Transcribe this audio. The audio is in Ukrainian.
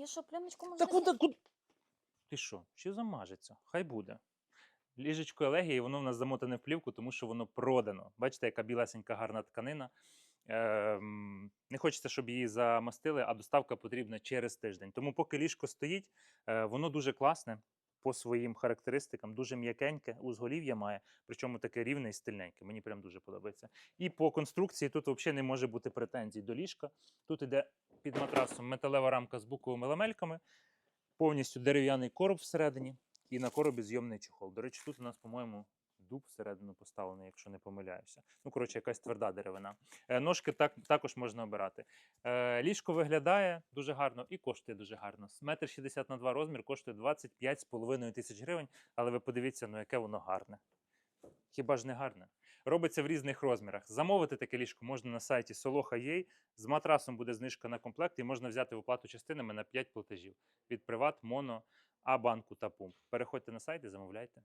я що, пленочку можу? Та куди, куди? Ти що? Що замажеться? Хай буде. Ліжечко елегії, воно в нас замотане в плівку, тому що воно продано. Бачите, яка білесенька гарна тканина. Ем, не хочеться, щоб її замастили, а доставка потрібна через тиждень. Тому, поки ліжко стоїть, е, воно дуже класне по своїм характеристикам, дуже м'якеньке, узголів'я має, причому таке рівне і стильненьке. Мені прям дуже подобається. І по конструкції тут взагалі не може бути претензій до ліжка. Тут іде під матрасом металева рамка з буковими ламельками, повністю дерев'яний короб всередині і на коробі зйомний чохол. До речі, тут у нас, по-моєму, дуб всередину поставлений, якщо не помиляюся. Ну, коротше, якась тверда деревина. Е, Ножки так, також можна обирати. Е, Ліжко виглядає дуже гарно і коштує дуже гарно. Метр 60 на 2 розмір коштує 25,5 тисяч гривень, але ви подивіться, ну яке воно гарне. Хіба ж не гарне? Робиться в різних розмірах. Замовити таке ліжко можна на сайті Soloha.ua. З матрасом буде знижка на комплект і можна взяти в оплату частинами на 5 платежів від Приват, Моно, А банку та Пумп. Переходьте на сайт і замовляйте.